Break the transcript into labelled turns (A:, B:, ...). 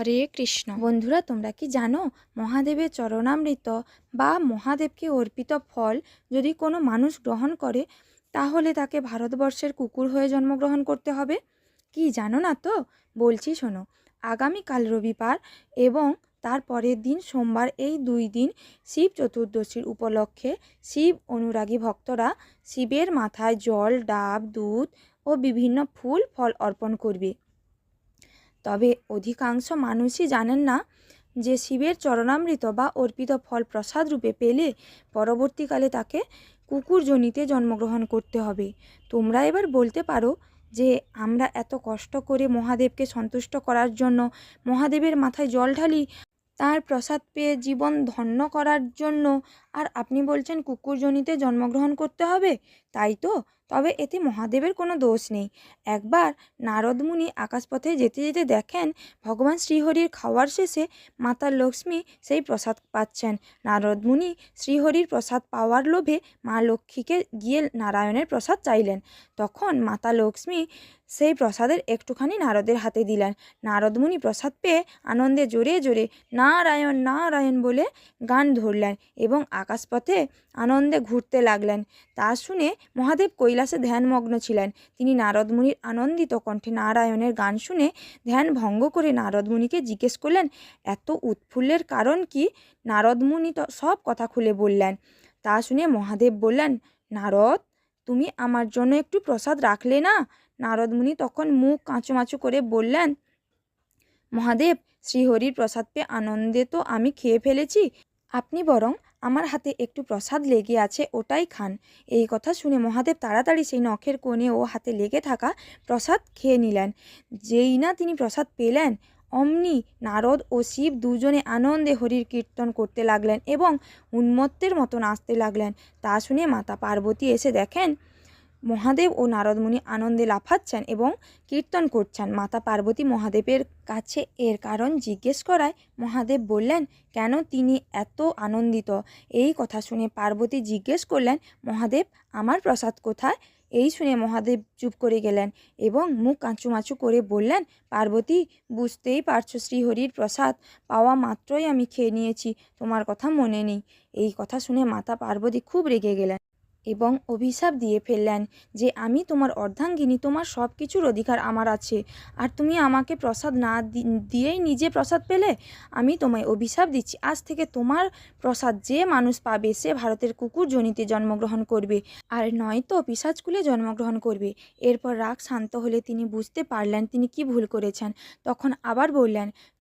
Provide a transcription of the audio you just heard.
A: হরে কৃষ্ণ। বন্ধুরা, তোমরা কি জানো, মহাদেবের চরণামৃত বা মহাদেবকে অর্পিত ফল যদি কোনো মানুষ গ্রহণ করে, তাহলে তাকে ভারতবর্ষের কুকুর হয়ে জন্মগ্রহণ করতে হবে? কি জানো না তো? বলছি শোনো, আগামীকাল রবিবার এবং তার পরের দিন সোমবার এই দুই দিন শিব চতুর্দশীর উপলক্ষে শিব অনুরাগী ভক্তরা শিবের মাথায় জল, ডাব, দুধ ও বিভিন্ন ফুল ফল অর্পণ করবে। তবে অধিকাংশ মানুষই জানেন না যে শিবের চরণামৃত বা অর্পিত ফল প্রসাদ রূপে পেলে পরবর্তীকালে তাকে কুকুরজনিতে জন্মগ্রহণ করতে হবে। তোমরা এবার বলতে পারো যে আমরা এত কষ্ট করে মহাদেবকে সন্তুষ্ট করার জন্য মহাদেবের মাথায় জল ঢালি, তার প্রসাদ পেয়ে জীবন ধন্য করার জন্য আর আপনি বলছেন কুকুরজনিতে জন্মগ্রহণ করতে হবে? তাই তো তবে এতে মহাদেবের কোনো দোষ নেই। একবার নারদমুনি আকাশপথে যেতে যেতে দেখেন ভগবান শ্রীহরির খাওয়ার শেষে মাতা লক্ষ্মী সেই প্রসাদ পাচ্ছেন। নারদমুনি শ্রীহরির প্রসাদ পাওয়ার লোভে মা লক্ষ্মীকে গিয়ে নারায়ণের প্রসাদ চাইলেন। তখন মাতা লক্ষ্মী সেই প্রসাদের একটুখানি নারদের হাতে দিলেন। নারদমুনি প্রসাদ পেয়ে আনন্দে জোরে জোরে নারায়ণ নারায়ণ বলে গান ধরলেন এবং আকাশপথে আনন্দে ঘুরতে লাগলেন। তা শুনে মহাদেব কৈলাসে ধ্যানমগ্ন ছিলেন। তিনি নারদমুনির আনন্দিত কণ্ঠে নারায়ণের গান শুনে ধ্যান ভঙ্গ করে নারদমুনিকে জিজ্ঞেস করলেন, এত উৎফুল্লের কারণ কি? নারদমুনি সব কথা খুলে বললেন। তা শুনে মহাদেব বললেন, নারদ, তুমি আমার জন্য একটু প্রসাদ রাখলে না? নারদমুনি তখন মুখ কাঁচুমাচু করে বললেন, মহাদেব, শ্রীহরির প্রসাদ পেয়ে আনন্দে তো আমি খেয়ে ফেলেছি। আপনি বরং আমার হাতে একটু প্রসাদ লেগে আছে, ওটাই খান। এই কথা শুনে মহাদেব তাড়াতাড়ি সেই নখের কোণে ও হাতে লেগে থাকা প্রসাদ খেয়ে নিলেন। যেই না তিনি প্রসাদ পেলেন, অমনি নারদ ও শিব দুজনে আনন্দে হরির কীর্তন করতে লাগলেন এবং উন্মত্তের মতো নাচতে লাগলেন। তা শুনে মাতা পার্বতী এসে দেখেন মহাদেব ও নারদমুনি আনন্দে লাফাচ্ছেন এবং কীর্তন করছেন। মাতা পার্বতী মহাদেবের কাছে এর কারণ জিজ্ঞেস করায় মহাদেব বললেন, কেন তিনি এত আনন্দিত? এই কথা শুনে পার্বতী জিজ্ঞেস করলেন, মহাদেব, আমার প্রসাদ কোথায়? এই শুনে মহাদেব চুপ করে গেলেন এবং মুখ কাঁচুমাচু করে বললেন, পার্বতী, বুঝতেই পারছ শ্রীহরির প্রসাদ, পাওয়া মাত্রই আমি খেয়ে নিয়েছি, তোমার কথা মনে নেই। এই কথা শুনে মাতা পার্বতী খুব রেগে গেলেন। এবং অভিশাপ দিয়ে ফেললেন যে আমি তোমার অর্ধাঙ্গিনী, তোমার সব কিছুর অধিকার আমার আছে। আর তুমি আমাকে প্রসাদ না দিয়েই নিজে প্রসাদ পেলে? আমি তোমায় অভিশাপ দিচ্ছি। আজ থেকে তোমার প্রসাদ যে মানুষ পাবে, সে ভারতের কুকুর জনিতে জন্মগ্রহণ করবে। আর নয়তো পিসাজকুলে জন্মগ্রহণ করবে। এরপর রাগ শান্ত হলে তিনি বুঝতে পারলেন তিনি কি ভুল করেছেন। তখন আবার বললেন